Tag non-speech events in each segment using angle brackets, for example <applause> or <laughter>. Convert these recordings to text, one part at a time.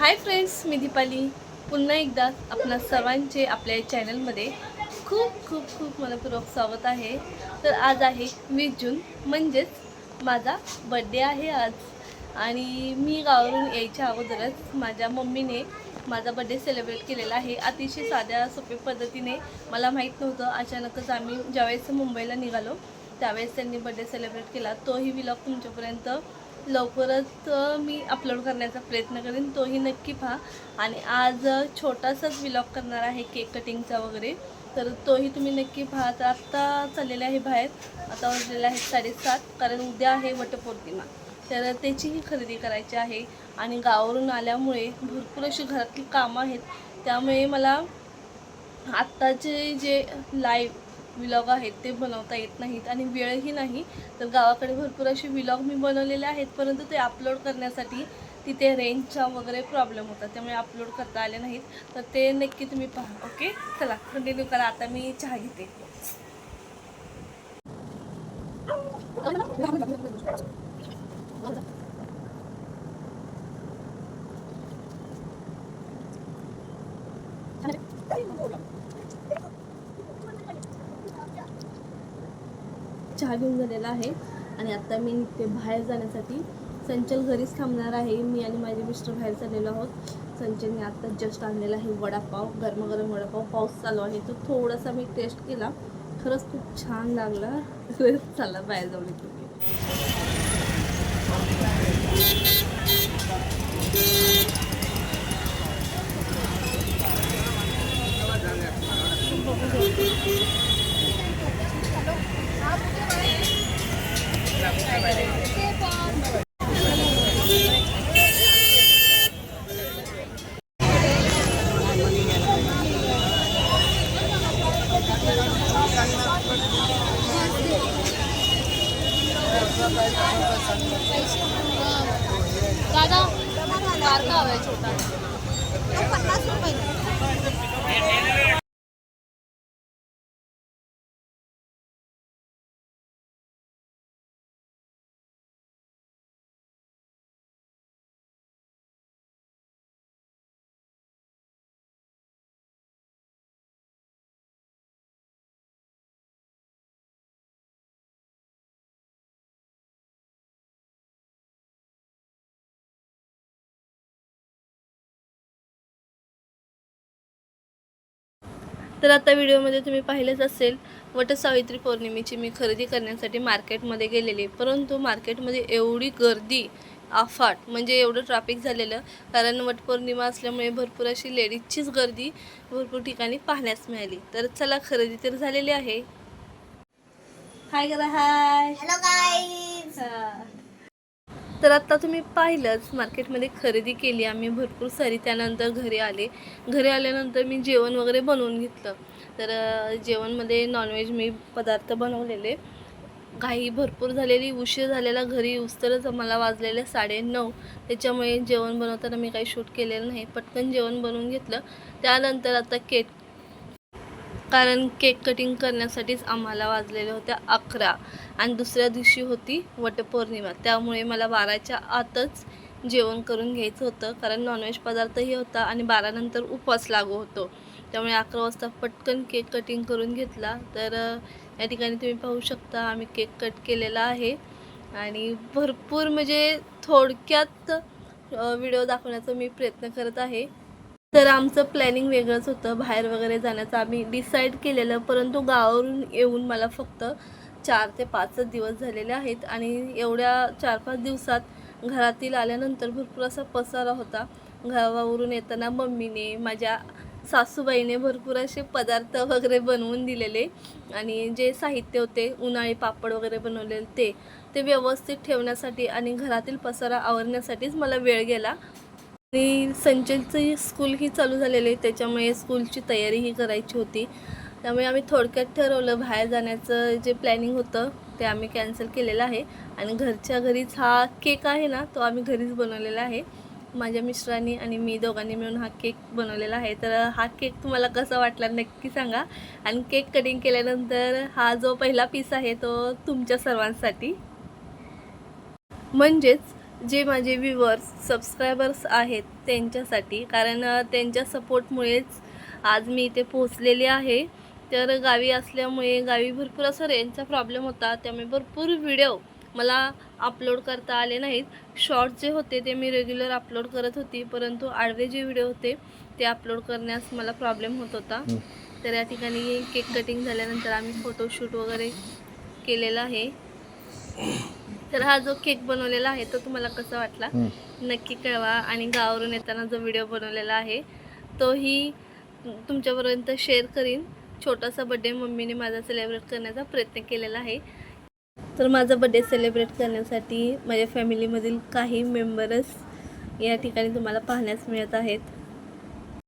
Hi friends मी दीपाली. पुन्हा एकदा आपणा सर्वांचे आपल्या चॅनलमध्ये खूप खूप खूप मनपूर्वक स्वागत आहे. तर आज आहे वीस जून म्हणजेच माझा बड्डे आहे आज. आणि मी गावावरून यायच्या अगोदरच माझ्या मम्मीने माझा बड्डे सेलिब्रेट केलेला आहे. अतिशय साध्या सोप्या पद्धतीने मला माहीत नव्हतं. अचानकच आम्ही ज्यावेळेस मुंबईला निघालो त्यावेळेस त्यांनी बड्डे सेलिब्रेट केला. तोही विलॉग तुमच्यापर्यंत लवकरच मी अपलोड करण्याचा प्रयत्न करेन. तोही नक्की पहा. आणि आज छोटासाच विलॉग करणार आहे केक कटिंगचा वगैरे. तर तोही तुम्ही नक्की पहा. तर आत्ता चाललेले आहे बाहेर. आता वाजलेले आहे साडेसात. कारण उद्या आहे वटपौर्णिमा. तर त्याचीही खरेदी करायची आहे. आणि गावावरून आल्यामुळे भरपूर अशी घरातली कामं आहेत. त्यामुळे मला आत्ताचे जे लाईव्ह विलॉग आहेत ते बनवता येत नाहीत आणि वेळही नाही. तर गावाकडे भरपूर असे विलॉग मी बनवलेले आहेत परंतु ते अपलोड करण्यासाठी तिथे रेंजचा वगैरे प्रॉब्लेम होता. त्यामुळे अपलोड करता आले नाहीत. तर ते नक्की तुम्ही पहा ओके चला कंटिन्यू करा. आता मी चहा घेते. चहा घेऊन झालेला आहे आणि आत्ता मी ते बाहेर जाण्यासाठी संचल घरीच थांबणार आहे. मी आणि माझे मिस्टर बाहेर चाललेलो आहोत. संचलने आत्ता जस्ट आणलेला आहे वडापाव गरमागरम वडापाव. पाऊस चालू आहे. तो थोडासा मी टेस्ट केला. खरंच खूप छान लागला. <laughs> चालला बाहेर जाऊन येतो. Thank you. बारका हवाय छोटा तर आता व्हिडिओमध्ये तुम्ही पाहिलेच असेल वटसावित्री पौर्णिमेची मी खरेदी करण्यासाठी मार्केटमध्ये गेलेली परंतु मार्केटमध्ये एवढी गर्दी अफाट म्हणजे एवढं ट्रॅफिक झालेलं कारण वटपौर्णिमा असल्यामुळे भरपूर अशी लेडीजचीच गर्दी भरपूर ठिकाणी पाहण्यास मिळाली. तर चला खरेदी तर झालेली आहे. हाय करा हाय हॅलो गाईज तर आत्ता तुम्ही पाहिलंच मार्केटमध्ये खरेदी केली आम्ही भरपूर सारी त्यानंतर घरी आले. घरी आल्यानंतर मी जेवण वगैरे बनवून घेतलं. तर जेवणमध्ये नॉनव्हेज मी पदार्थ बनवलेले. घाई भरपूर झालेली उशीर झालेला घरी उस्तरच मला वाजलेले साडे नऊ त्याच्यामुळे जेवण बनवताना मी काही शूट केलेलं नाही. पटकन जेवण बनवून घेतलं. त्यानंतर आता केक कारण केक कटिंग करण्यासाठीच आम्हाला वाजलेल्या होत्या अकरा. आणि दुसऱ्या दिवशी होती वटपौर्णिमा. त्यामुळे मला बाराच्या आतच जेवण करून घ्यायचं होतं. कारण नॉनव्हेज पदार्थही होता आणि बारानंतर उपवास लागू होतो. त्यामुळे अकरा वाजता पटकन केक कटिंग करून घेतला. तर या ठिकाणी तुम्ही पाहू शकता आम्ही केक कट केलेला आहे. आणि भरपूर म्हणजे थोडक्यात व्हिडिओ दाखवण्याचा मी प्रयत्न करत आहे. तर आमचं प्लॅनिंग वेगळंच होतं. बाहेर वगैरे जाण्याचं आम्ही डिसाईड केलेलं परंतु गावावरून येऊन मला फक्त चार ते पाचच दिवस झालेले आहेत आणि एवढ्या चार पाच दिवसात घरातील आल्यानंतर भरपूर असा पसारा होता. गावावरून येताना मम्मीने माझ्या सासूबाईने भरपूर असे पदार्थ वगैरे बनवून दिलेले आणि जे साहित्य होते उन्हाळी पापड वगैरे बनवलेले ते ते व्यवस्थित ठेवण्यासाठी आणि घरातील पसारा आवरण्यासाठीच मला वेळ गेला. आणि संचलचं स्कूलही चालू झालेलं आहे. त्याच्यामुळे स्कूलची तयारीही करायची होती. त्यामुळे आम्ही थोडक्यात ठरवलं बाहेर जाण्याचं जे प्लॅनिंग होतं ते आम्ही कॅन्सल केलेलं आहे. आणि घरच्या घरीच हा केक आहे ना तो आम्ही घरीच बनवलेला आहे. माझ्या मिस्टरांनी आणि मी दोघांनी मिळून हा केक बनवलेला आहे. तर हा केक तुम्हाला कसा वाटला नक्की सांगा. आणि केक कटिंग केल्यानंतर हा जो पहिला पीस आहे तो तुमच्या सर्वांसाठी. म्हणजेच जे माझे व्ह्युअर्स सबस्क्रायबर्स आहेत त्यांच्यासाठी कारण त्यांच्या सपोर्टमुळेच आज मी इथे पोहोचलेली आहे. तर गावी असल्यामुळे गावी भरपूर असं रेंजचा प्रॉब्लेम होता. त्यामुळे भरपूर व्हिडिओ मला अपलोड करता आले नाहीत. शॉर्ट जे होते ते मी रेग्युलर अपलोड करत होती परंतु आडवे जे व्हिडिओ होते ते अपलोड करण्यास मला प्रॉब्लेम होत होता. तर या ठिकाणी केक कटिंग झाल्यानंतर आम्ही फोटोशूट वगैरे केलेला आहे. तर हा जो केक बनवलेला आहे तो तुम्हाला कसा वाटला? नक्की कळवा आणि गावावरून येताना जो व्हिडिओ बनवलेला आहे तोही तुमच्यापर्यंत शेअर करीन. छोटासा बड्डे मम्मीने माझा सेलिब्रेट करण्याचा प्रयत्न केलेला आहे. तर माझा बड्डे सेलिब्रेट करण्यासाठी माझ्या फॅमिलीमधील काही मेंबर्स या ठिकाणी तुम्हाला पाहण्यास मिळत आहेत.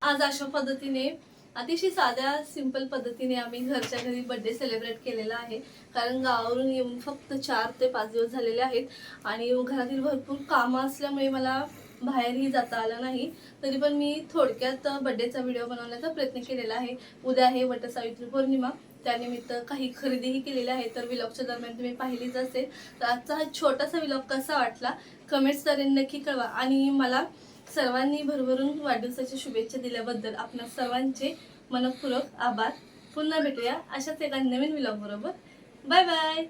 आज अशा पद्धतीने अतिशय साध्या सिंपल पद्धतीने आम्ही घरच्या घरी बर्थडे सेलिब्रेट केलेला आहे. कारण गावावरून येऊन फक्त चार ते पाच दिवस झालेले आहेत आणि घरातील भरपूर कामं असल्यामुळे मला बाहेरही जाता आलं नाही. तरी पण मी थोडक्यात बड्डेचा व्हिडिओ बनवण्याचा प्रयत्न केलेला आहे. उद्या आहे वटसावित्री पौर्णिमा. त्यानिमित्त काही खरेदीही केलेली आहे. तर विलॉगच्या दरम्यान तुम्ही पाहिलीच असेल. तर आजचा हा छोटासा विलॉग कसा वाटला? कमेंट्सद्वारे नक्की कळवा. आणि मला सर्वांनी भरभरून वाढदिवसाच्या शुभेच्छा दिल्याबद्दल आपल्या सर्वांचे मनपूर्वक आभार. पुन्हा भेटूया अशाच एका नवीन विलॉग बरोबर. Bye bye